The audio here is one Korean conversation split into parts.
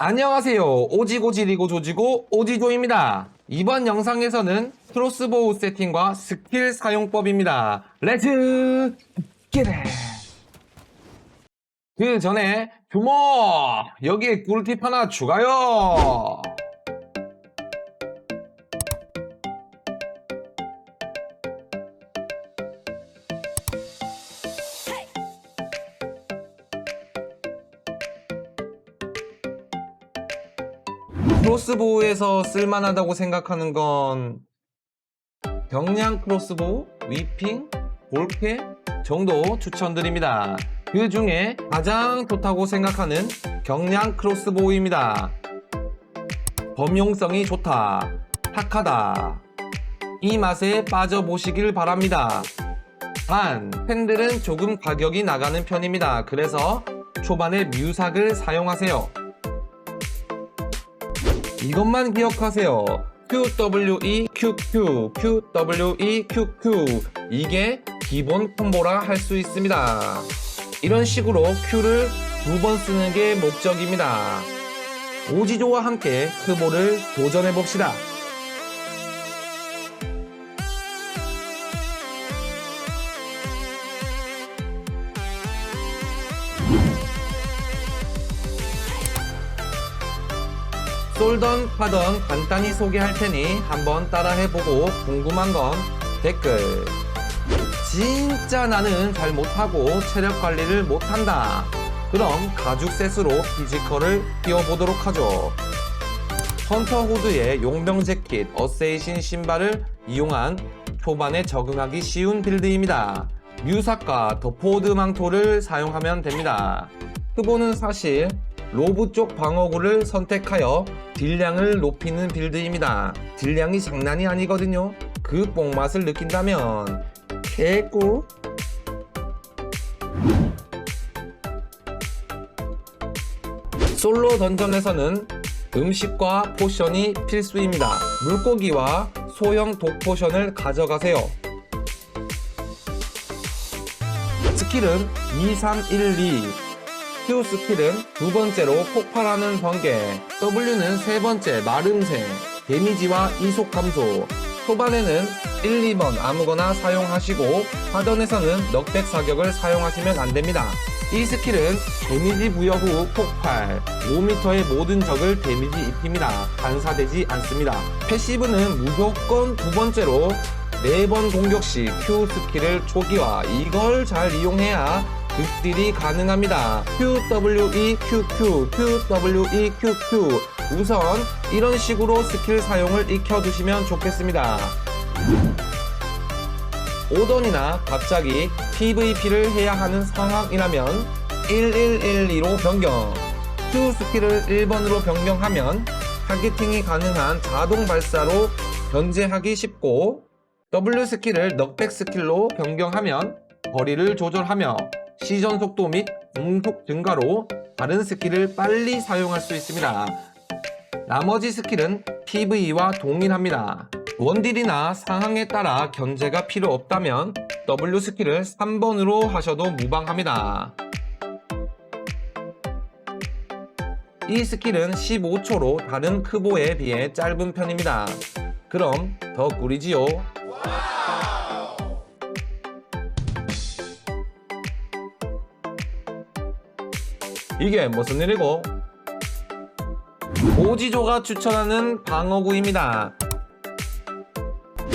안녕하세요. 오지고지리고 조지고 오지조입니다. 이번 영상에서는 크로스보우 세팅과 스킬 사용법입니다. 렛츠 기릿! 그 전에 규모 여기에 꿀팁 하나 추가요. 크로스보우에서 쓸만하다고 생각하는 건 경량 크로스보우, 위핑, 볼케 정도 추천드립니다. 그 중에 가장 좋다고 생각하는 경량 크로스보우입니다. 범용성이 좋다, 탁하다. 이 맛에 빠져보시길 바랍니다. 단, 팬들은 조금 가격이 나가는 편입니다. 그래서 초반에 뮤삭을 사용하세요. 이것만 기억하세요. QWE, QQ, QWE, QQ. 이게 기본 콤보라 할 수 있습니다. 이런 식으로 Q를 두 번 쓰는 게 목적입니다. 오지조와 함께 크보를 도전해 봅시다. 쏠던 파던 간단히 소개할 테니 한번 따라해보고 궁금한 건 댓글. 진짜 나는 잘 못하고 체력 관리를 못한다. 그럼 가죽 셋으로 피지컬을 띄워보도록 하죠. 헌터 후드의 용병 재킷, 어세이신 신발을 이용한 초반에 적응하기 쉬운 빌드입니다. 뮤삭과 더포드 망토를 사용하면 됩니다. 후보는 사실 로브 쪽 방어구를 선택하여 딜량을 높이는 빌드입니다. 딜량이 장난이 아니거든요. 그 뽕맛을 느낀다면 개꿀. 솔로 던전에서는 음식과 포션이 필수입니다. 물고기와 소형 독 포션을 가져가세요. 스킬은 2, 3, 1, 2. Q 스킬은 두 번째로 폭발하는 번개, W는 세 번째 마름새, 데미지와 이속 감소. 초반에는 1, 2번 아무거나 사용하시고 하던에서는 넉백 사격을 사용하시면 안 됩니다. 이 스킬은 데미지 부여 후 폭발, 5m의 모든 적을 데미지 입힙니다. 반사되지 않습니다. 패시브는 무조건 두 번째로 4번 공격 시 Q 스킬을 초기화, 이걸 잘 이용해야 극딜이 가능합니다. QWE QQ, QWE QQ. 우선 이런 식으로 스킬 사용을 익혀두시면 좋겠습니다. 오던이나 갑자기 PVP를 해야 하는 상황이라면 1112로 변경. Q 스킬을 1번으로 변경하면 타겟팅이 가능한 자동 발사로 견제하기 쉽고 W 스킬을 넉백 스킬로 변경하면 거리를 조절하며 시전 속도 및 공속 증가로 다른 스킬을 빨리 사용할 수 있습니다. 나머지 스킬은 PVE와 동일합니다. 원딜이나 상황에 따라 견제가 필요 없다면 W 스킬을 3번으로 하셔도 무방합니다. 이 스킬은 15초로 다른 크보에 비해 짧은 편입니다. 그럼 더 꿀이지요. 이게 무슨 일이고? 오지조가 추천하는 방어구입니다.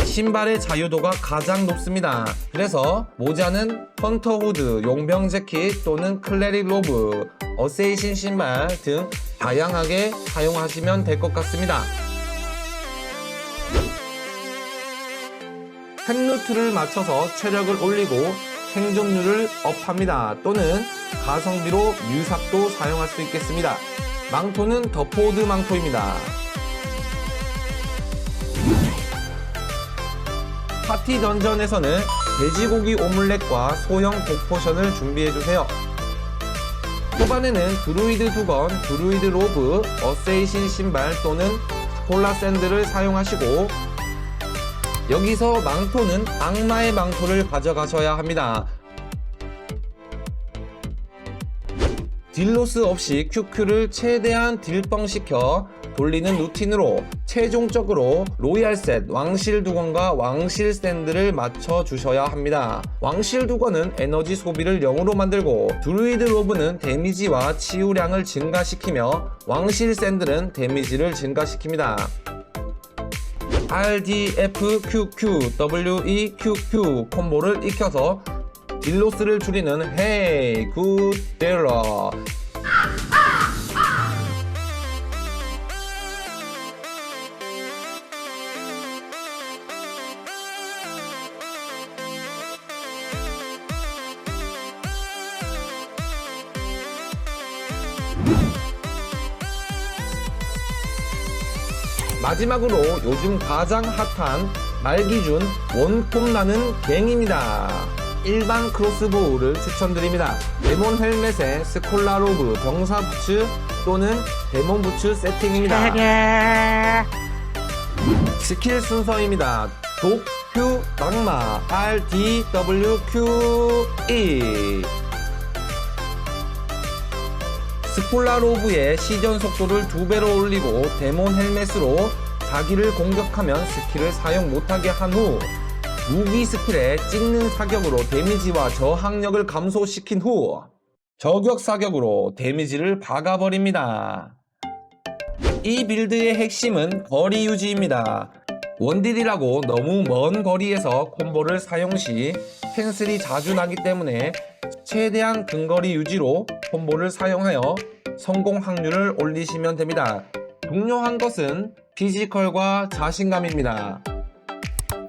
신발의 자유도가 가장 높습니다. 그래서 모자는 헌터 후드, 용병 재킷 또는 클레릭 로브, 어세이신 신발 등 다양하게 사용하시면 될 것 같습니다. 펜루트를 맞춰서 체력을 올리고 생존율을 업합니다. 또는 가성비로 유삭도 사용할 수 있겠습니다. 망토는 더포드 망토입니다. 파티 던전에서는 돼지고기 오믈렛과 소형 독포션을 준비해주세요. 초반에는 드루이드 두건, 드루이드 로브, 어세이신 신발 또는 폴라 샌드를 사용하시고 여기서 망토는 악마의 망토를 가져가셔야 합니다. 딜로스 없이 QQ를 최대한 딜뻥시켜 돌리는 루틴으로 최종적으로 로얄셋 왕실 두건과 왕실 샌드를 맞춰 주셔야 합니다. 왕실 두건은 에너지 소비를 0으로 만들고 드루이드 로브는 데미지와 치유량을 증가시키며 왕실 샌드는 데미지를 증가시킵니다. RDFQQ WEQQ 콤보를 익혀서 딜로스를 줄이는 헤이 굿 딜러 마지막으로 요즘 가장 핫한 말 기준 원콤 나는 갱입니다. 일반 크로스보우를 추천드립니다. 데몬 헬멧에 스콜라 로브 병사 부츠 또는 데몬 부츠 세팅입니다. 스킬 순서입니다. 독, 큐, 악마, R, D, W, Q, E. 스콜라 로브의 시전 속도를 두 배로 올리고 데몬 헬멧으로 자기를 공격하면 스킬을 사용 못하게 한 후 무기 스킬에 찍는 사격으로 데미지와 저항력을 감소시킨 후 저격 사격으로 데미지를 박아버립니다. 이 빌드의 핵심은 거리 유지입니다. 원딜이라고 너무 먼 거리에서 콤보를 사용 시 캔슬이 자주 나기 때문에 최대한 근거리 유지로 콤보를 사용하여 성공 확률을 올리시면 됩니다. 중요한 것은 피지컬과 자신감입니다.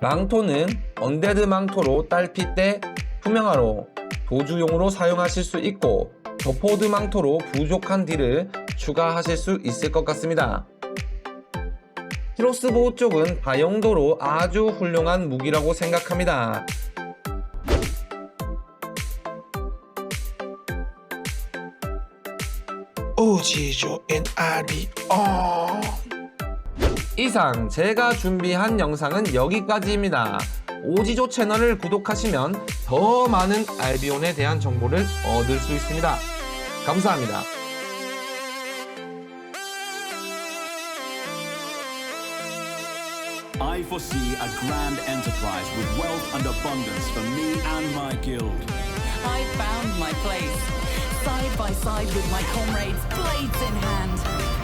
망토는 언데드 망토로 딸피 때 투명화로 도주용으로 사용하실 수 있고 저포드 망토로 부족한 딜을 추가하실 수 있을 것 같습니다. 히로스보우 쪽은 다용도로 아주 훌륭한 무기라고 생각합니다. 오지조 앤 아리오 이상 제가 준비한 영상은 여기까지입니다. 오지조 채널을 구독하시면 더 많은 알비온에 대한 정보를 얻을 수 있습니다. 감사합니다. I foresee a grand enterprise with wealth and abundance for me and my guild. I found my place, side by side with my comrades, blades in hand.